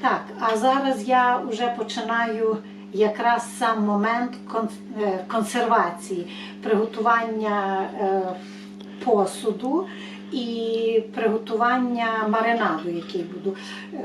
Так, а зараз я вже починаю якраз сам момент е, консервації, приготування е, посуду і приготування маринаду, який буду е,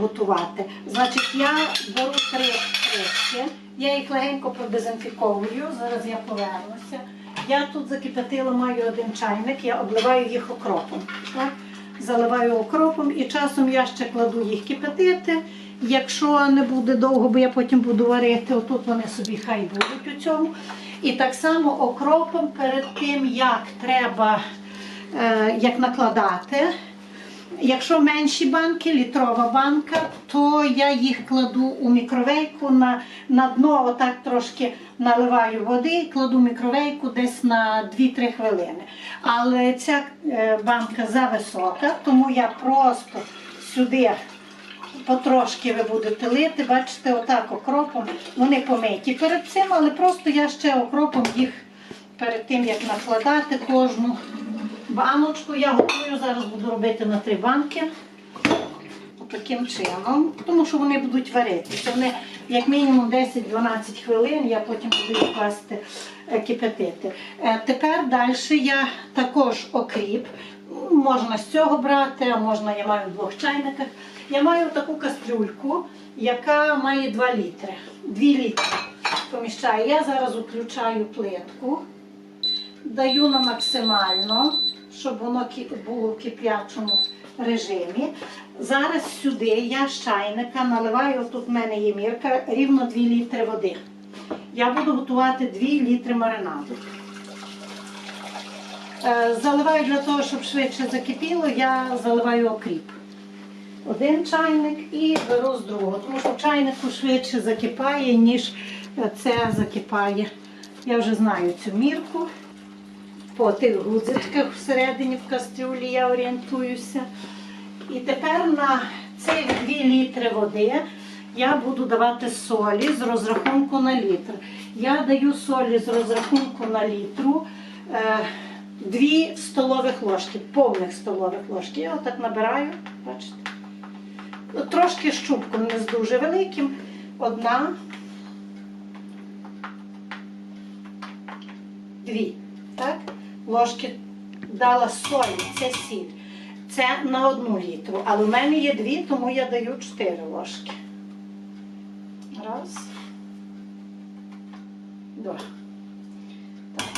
готувати. Значить, я беру три кришки, я їх легенько продезінфіковую, зараз я повернуся. Я тут закипятила, маю один чайник, я обливаю їх окропом. Так? Заливаю окропом і часом я ще кладу їх кипятити. Якщо не буде довго, бо я потім буду варити, отут вони собі хай будуть у цьому. І так само окропом перед тим, як треба е, як накладати. Якщо менші банки, літрова банка, то я їх кладу у мікровейку на, на дно, отак трошки наливаю води і кладу мікровейку десь на 2-3 хвилини. Але ця е, банка зависока, тому я просто сюди потрошки ви будете лити, бачите, отак окропом. Вони помиті перед цим, але просто я ще окропом їх перед тим, як накладати кожну баночку. Я готую, зараз буду робити на три банки. Таким чином, тому що вони будуть варитися. Вони як мінімум 10-12 хвилин, я потім буду їх класти е, кипятити. Е, Тепер далі я також окріп. Можна з цього брати, а можна я маю в двох чайниках. Я маю таку кастрюльку, яка має 2 літри. 2 літри поміщаю. Я зараз включаю плитку, даю на максимально, щоб воно було в кип'ячому режимі. Зараз сюди я з чайника наливаю, тут в мене є мірка, рівно 2 літри води. Я буду готувати 2 літри маринаду. Е, Заливаю для того, щоб швидше закипіло, я заливаю окріп. Один чайник і беру з другого, тому що в чайнику швидше закипає, ніж е, це закипає. Я вже знаю цю мірку. По тих гудзичках всередині в кастрюлі я орієнтуюся. І тепер на цих 2 літри води я буду давати солі з розрахунку на літр. Я даю солі з розрахунку на літру е, 2 столових ложки, повних столових ложки. Я отак набираю, бачите. Трошки щупком, не з дуже великим. Одна, дві. Так? Ложки дала солі, це сіль. Це на одну літру. Але в мене є дві, тому я даю чотири ложки. Раз. Два. Так.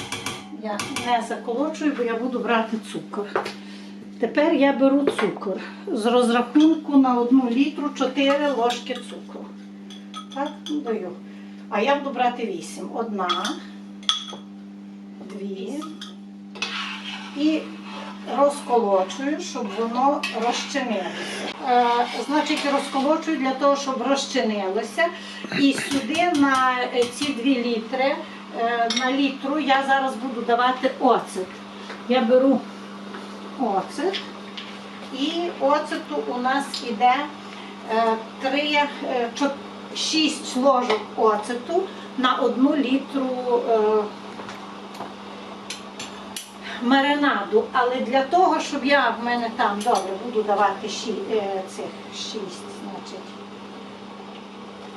Я не заколочую, бо я буду брати цукор. Тепер я беру цукор. З розрахунку на одну літру 4 ложки цукру. Так, даю. А я буду брати 8. Одна, дві. І розколочую, щоб воно розчинилося. Е, значить, розколочую для того, щоб розчинилося. І сюди на е, ці 2 літри, е, на літру я зараз буду давати оцет. Я беру оцет. І оцету у нас іде 3, 6 ложок оцету на 1 літру маринаду. Але для того, щоб я в мене там добре буду давати ші, е, цих 6, значить,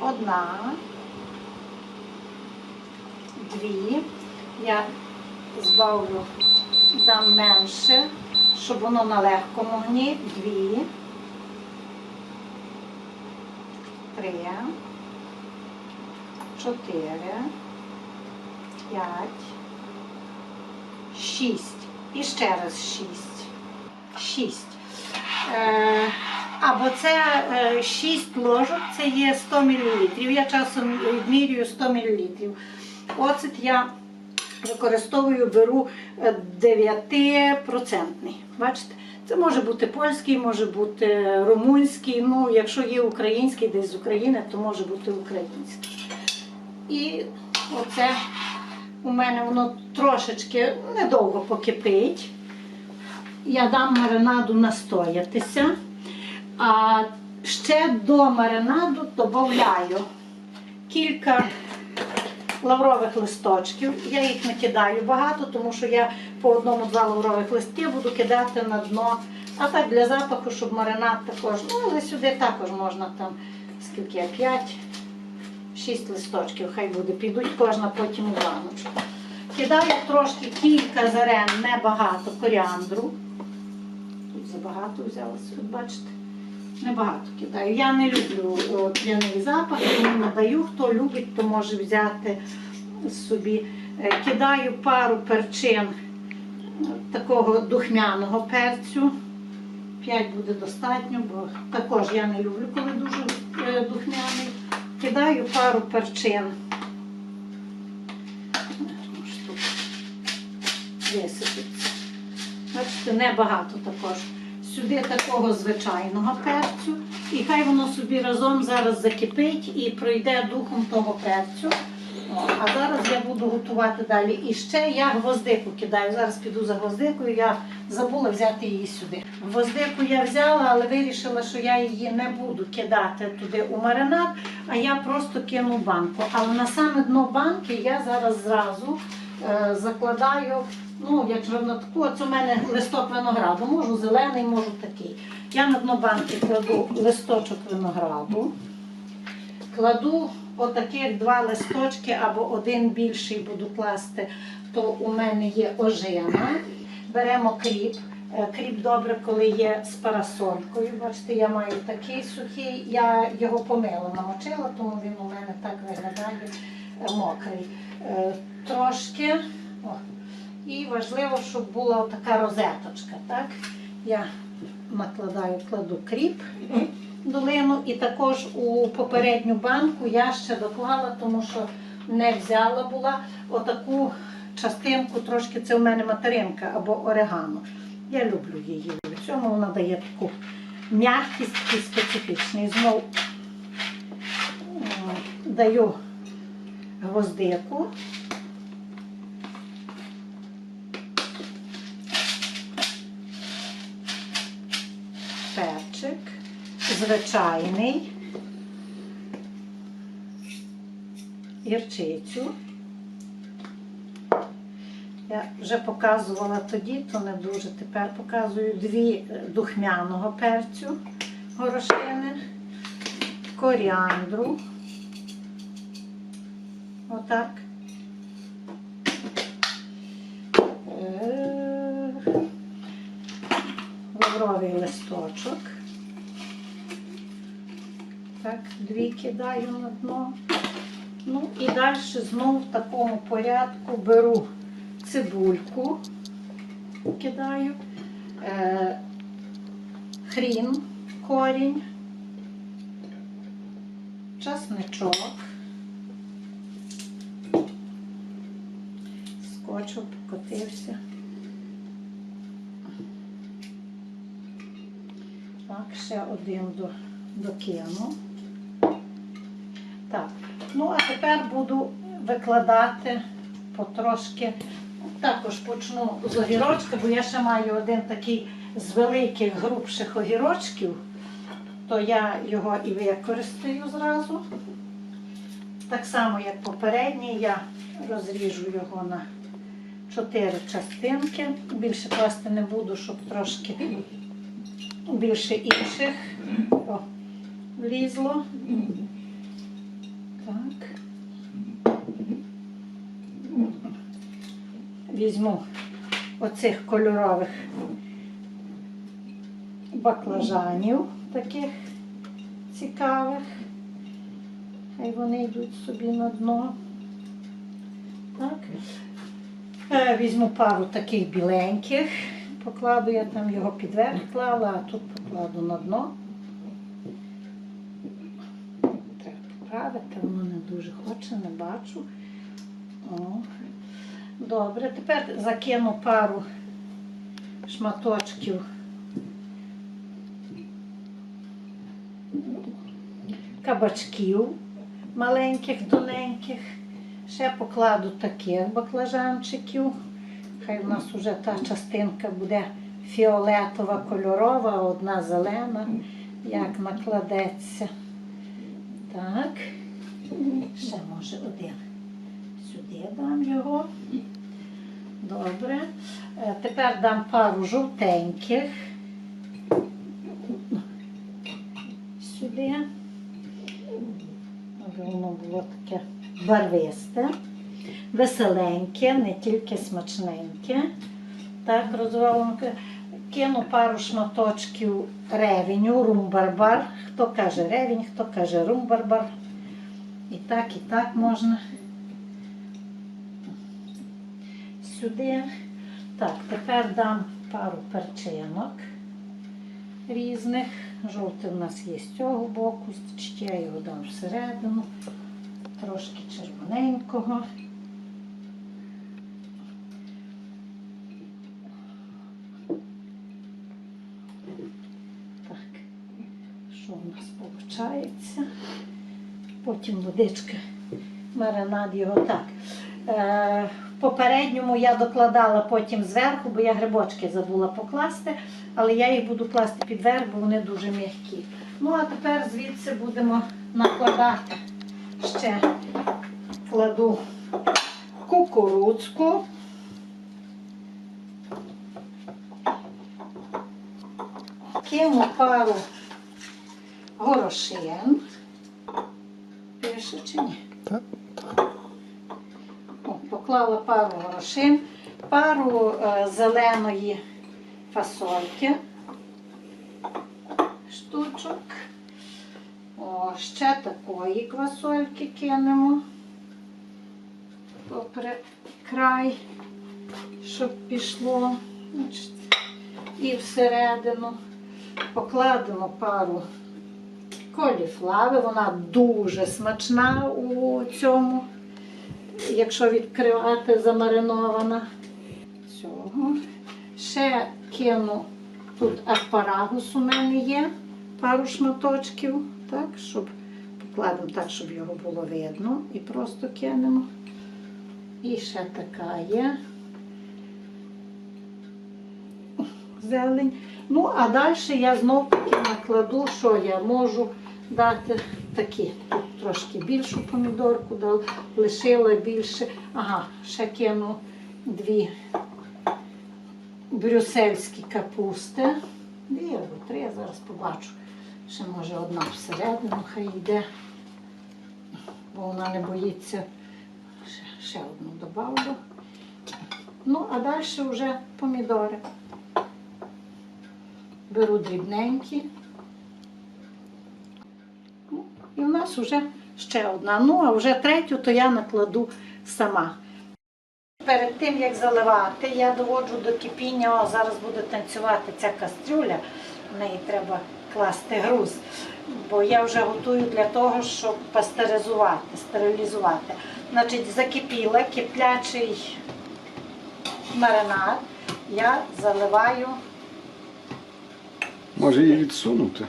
одна, дві. Я збавлю дам менше, щоб воно на легкому огні. Дві, три, чотири, п'ять, шість. І ще раз шість. Шість. Е, або це е, 6 ложок, це є 100 мл. Я часом відмірюю 100 мл. Оцет я використовую, беру е, 9%. Бачите? Це може бути польський, може бути румунський. Ну, якщо є український, десь з України, то може бути український. І оце у мене воно трошечки недовго покипить. Я дам маринаду настоятися. А ще до маринаду додаю кілька лаврових листочків. Я їх не кидаю багато, тому що я по одному-два лаврових листки буду кидати на дно А так для запаху, щоб маринад також. Ну, але сюди також можна там, скільки я, 5, 6 листочків, хай буде. Підуть кожна потім у баночку. Кидаю трошки кілька зерен, небагато коріандру. Тут забагато взялося, от бачите. Небагато кидаю. Я не люблю п'яний запах, тому не даю. Хто любить, то може взяти собі. Е, Кидаю пару перчин е, такого духмяного перцю. П'ять буде достатньо, бо також я не люблю, коли дуже е, духмяний. Кидаю пару перчин. Тут. Бачите, небагато також. Сюди такого звичайного перцю. І хай воно собі разом зараз закипить і пройде духом того перцю. А зараз я буду готувати далі. І ще я гвоздику кидаю. Зараз піду за гвоздикою. Я забула взяти її сюди. Гвоздику я взяла, але вирішила, що я її не буду кидати туди у маринад, а я просто кину банку. Але на саме дно банки я зараз зразу е, закладаю. Ну, як на таку, це у мене листок винограду. Можу зелений, можу такий. Я на дно банки кладу листочок винограду. Кладу отаких два листочки або один більший буду класти, то у мене є ожина. Беремо кріп. Е, Кріп добре, коли є з парасолькою. Бачите, я маю такий сухий, я його помила, намочила, тому він у мене так виглядає е, мокрий. Е, Трошки. О. І важливо, щоб була така розеточка. Так? Я накладаю, кладу кріп долину і також у попередню банку я ще доклала, тому що не взяла була отаку частинку, трошки це в мене материнка або орегано. Я люблю її. В цьому вона дає таку м'якість і специфічний. Знов м, даю гвоздику. Перчик звичайний, гірчицю. Я вже показувала тоді, то не дуже. Тепер показую дві е, духмяного перцю горошини, коріандру. Отак. Е, Лавровий листочок. Так, дві кидаю на дно. Ну і далі знову в такому порядку беру цибульку, кидаю, е, хрін, корінь, часничок, скочив, покотився. Так, ще один до, докину. Так, ну а тепер буду викладати потрошки. Також почну з огірочка, бо я ще маю один такий з великих грубших огірочків, то я його і використаю зразу. Так само, як попередній, я розріжу його на чотири частинки. Більше класти не буду, щоб трошки більше інших О, влізло. Так. Візьму оцих кольорових баклажанів таких цікавих. Хай вони йдуть собі на дно. Так. Е, Візьму пару таких біленьких, покладу, я там його підверх клала, а тут покладу на дно. Поправити, воно не дуже хоче, не бачу. О. Добре, тепер закину пару шматочків кабачків маленьких, тоненьких. Ще покладу таких баклажанчиків. Хай в нас вже та частинка буде фіолетова, кольорова, одна зелена, як накладеться. Так. Ще може один. Сюди дам його. Добре. Е, тепер дам пару жовтеньких. Сюди. Аби Воно було таке барвисте, веселеньке, не тільки смачненьке. Так, розваленке. Кину пару шматочків ревеню, румбарбар. Хто каже ревінь, хто каже румбарбар. І так, і так можна. Сюди. Так, тепер дам пару перчинок різних. Жовтий у нас є з цього боку, ще я його дам всередину, трошки червоненького. Так, що в нас виходить? Потім водичка, маринад його так. Е, в попередньому я докладала потім зверху, бо я грибочки забула покласти, але я їх буду класти підверх, бо вони дуже м'які. Ну а тепер звідси будемо накладати ще кладу кукурудзку. Кину пару горошин. Пише чи ні? Так. О, поклала пару горошин, пару е, зеленої фасольки, штучок. О, ще такої квасольки кинемо попри край, щоб пішло. І всередину покладемо пару коліфлави. Вона дуже смачна у цьому якщо відкривати замаринована. Цього. Ще кину тут аспарагус у мене є, пару шматочків, так, щоб покладемо так, щоб його було видно. І просто кинемо. І ще така є. Зелень. Ну, а далі я знов таки накладу, що я можу дати такі. Трошки більшу помідорку дала, лишила більше. Ага, ще кину дві брюссельські капусти. Дві або три, я зараз побачу. Ще може одна всередину хай йде, бо вона не боїться. Ще, ще одну добавлю. Ну, а далі вже помідори. Беру дрібненькі. Ну, Нас вже ще одна. Ну, а вже третю, то я накладу сама. Перед тим, як заливати, я доводжу до кипіння, О, зараз буде танцювати ця кастрюля, в неї треба класти груз. Бо я вже готую для того, щоб пастеризувати, стерилізувати. Значить, закипіла киплячий маринад, я заливаю Може її відсунути?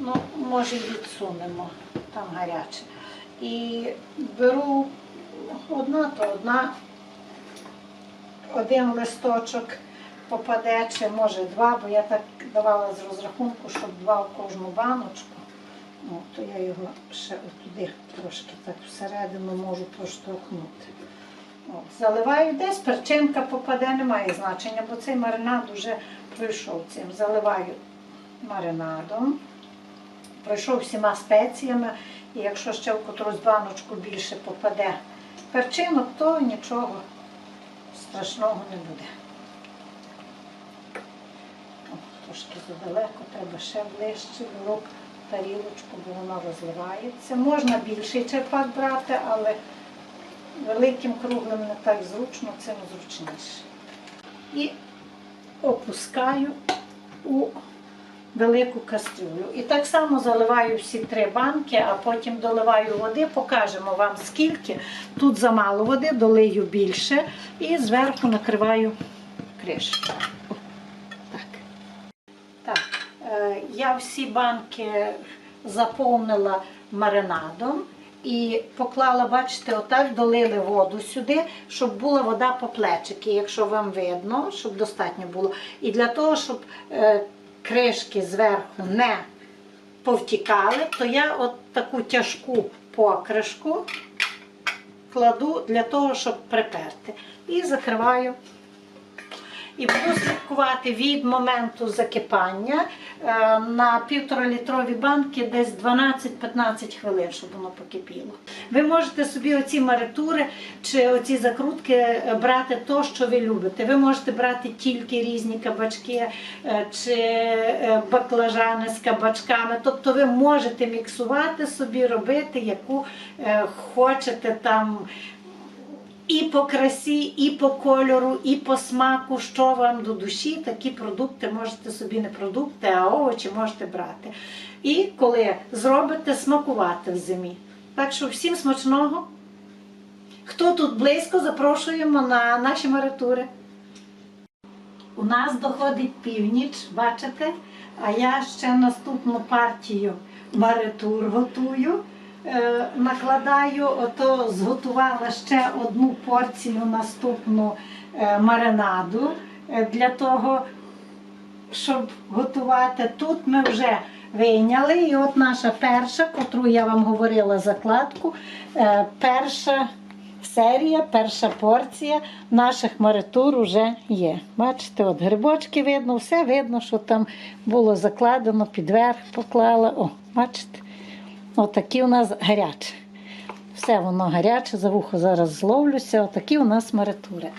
Ну, може, і відсунемо, там гаряче. І беру одна то одна, один листочок попаде, чи може два, бо я так давала з розрахунку, щоб два в кожну баночку. Ну, то я його ще отуди трошки так всередину можу проштовхнути. От, заливаю десь, перчинка попаде, немає значення, бо цей маринад вже пройшов цим. Заливаю маринадом пройшов всіма спеціями, і якщо ще в котрусь баночку більше попаде перчинок, то нічого страшного не буде. О, Трошки задалеко, треба ще ближче, беру тарілочку, бо воно розливається. Можна більший черпак брати, але великим круглим не так зручно, цим зручніше. І опускаю у велику кастрюлю. І так само заливаю всі три банки, а потім доливаю води, покажемо вам скільки. Тут замало води, долию більше і зверху накриваю кришкою. Так. Е, Я всі банки заповнила маринадом. І поклала, бачите, отак долили воду сюди, щоб була вода по плечики, якщо вам видно, щоб достатньо було. І для того, щоб е, кришки зверху не повтікали, то я от таку тяжку покришку кладу для того, щоб приперти. І закриваю. І буду слідкувати від моменту закипання е, на півторалітрові банки десь 12-15 хвилин, щоб воно покипіло. Ви можете собі оці маритури чи оці закрутки е, брати то, що ви любите. Ви можете брати тільки різні кабачки е, чи баклажани з кабачками. Тобто ви можете міксувати собі, робити, яку хочете там. І по красі, і по кольору, і по смаку, що вам до душі, такі продукти можете собі не продукти, а овочі можете брати. І коли зробите, смакувати в зимі. Так що всім смачного. Хто тут близько, запрошуємо на наші маритури. У нас доходить північ, бачите? А я ще наступну партію маритур готую. Е, накладаю, ото зготувала ще одну порцію наступну е, маринаду е, для того, щоб готувати. Тут ми вже вийняли. І от наша перша, котру я вам говорила закладку, перша серія, перша порція наших маритур вже є. Бачите, от грибочки видно, все видно, що там було закладено, підверх поклала. О, бачите? Отакі у нас гарячі. Все воно гаряче, за вухо зараз зловлюся. Отакі у нас маритури.